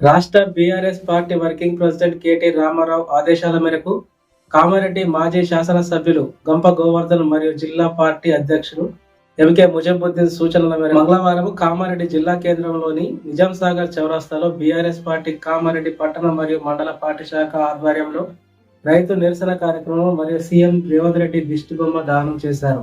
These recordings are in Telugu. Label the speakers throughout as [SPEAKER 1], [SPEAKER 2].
[SPEAKER 1] రాష్ట్ర BRS party working president KT Rama Rao ఆదేశాల మేరకు కామారెడ్డి మాజీ శాసనసభ్యులు గంప గోవర్ధన్ మరియు జిల్లా పార్టీ అధ్యక్షులు ఎంకే ముజబుద్దీన్ సూచనల మేరకు మంగళవారం కామారెడ్డి జిల్లా కేంద్రంలోని నిజాం సాగర్ చౌరస్తాలో బీఆర్ఎస్ పార్టీ కామారెడ్డి పట్టణ మరియు మండల పార్టీ శాఖ ఆధ్వర్యంలో రైతు నిరసన కార్యక్రమం మరియు సీఎం రేవంత్ రెడ్డి దిష్టి బొమ్మ దానం చేశారు.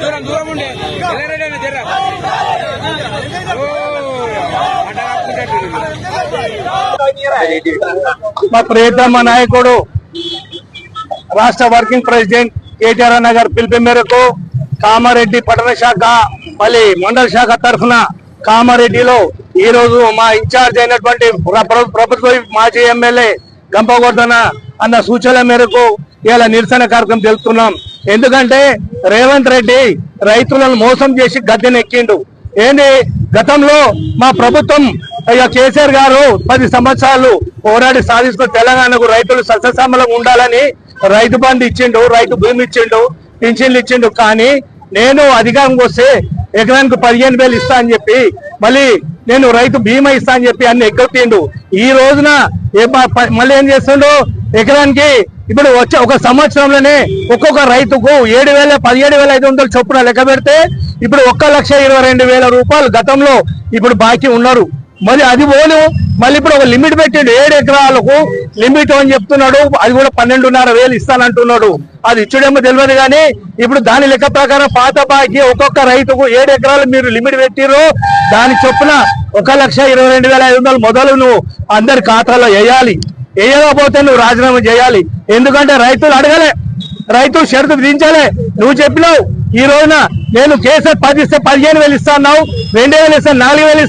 [SPEAKER 2] దూరం దూరం ఉండే ఎల్లరెడ్డి జర్ర
[SPEAKER 3] మా ప్రియతమ నాయకుడు రాష్ట్ర వర్కింగ్ ప్రెసిడెంట్ కేటీఆర్ అన్న గారి పిలుపు మేరకు కామారెడ్డి పట్టణ శాఖ మళ్ళీ మండల శాఖ తరఫున కామారెడ్డిలో ఈ రోజు మా ఇన్ఛార్జ్ అయినటువంటి ప్రభుత్వ మాజీ ఎమ్మెల్యే గంపగొడ్డన అన్న సూచనల మేరకు ఇలా నిరసన కార్యక్రమం తెలుపుతున్నాం ఎందుకంటే రేవంత్ రెడ్డి రైతులను మోసం చేసి గద్దెనెక్కిండు. ఏంది? గతంలో మా ప్రభుత్వం అయ్యా కేసీఆర్ గారు పది సంవత్సరాలు పోరాడి సాధిస్తున్న తెలంగాణకు రైతులు సస్యశ్యామలంగా ఉండాలని రైతు బంధు ఇచ్చిండు రైతు భూమి ఇచ్చిండు పింఛన్లు ఇచ్చిండు. కానీ నేను అధికారంకి వస్తే ఎకరానికి పదిహేను వేలు ఇస్తా అని చెప్పి మళ్ళీ నేను రైతు బీమా ఇస్తా అని చెప్పి అన్ని ఎగ్గొట్టిండు. ఈ రోజున ఏ మళ్ళీ ఏం చేస్తుండు? ఎకరానికి ఇప్పుడు వచ్చే ఒక సంవత్సరంలోనే ఒక్కొక్క రైతుకు ఏడు వేల పదిహేడు వేల ఐదు వందలు చొప్పున లెక్క పెడితే ఇప్పుడు ఒక్క లక్ష ఇరవై రెండు వేల రూపాయలు గతంలో ఇప్పుడు బాకీ ఉన్నారు. మరి అది పోను. మళ్ళీ ఇప్పుడు ఒక లిమిట్ పెట్టిండు. ఏడు ఎకరాలకు లిమిట్ అని చెప్తున్నాడు. అది కూడా పన్నెండున్నర వేలు ఇస్తానంటున్నాడు. అది ఇచ్చుడేమో తెలియదు కానీ ఇప్పుడు దాని లెక్క ప్రకారం పాత బాకి ఒక్కొక్క రైతుకు ఏడు ఎకరాలు మీరు లిమిట్ పెట్టిర్రు. దాని చొప్పున ఒక లక్ష ఇరవై రెండు వేల ఐదు వందలు మొదలు నువ్వు అందరి ఖాతాలో వేయాలి. వేయకపోతే నువ్వు రాజీనామా చేయాలి. ఎందుకంటే రైతులు అడగలే. రైతులు షరతు విధించాలి. నువ్వు చెప్పినావు. ఈ రోజున నేను కేసీఆర్ పది ఇస్తే పదిహేను వేలు ఇస్తా అన్నావు. రెండు వేలు ఇస్తే నాలుగు వేలు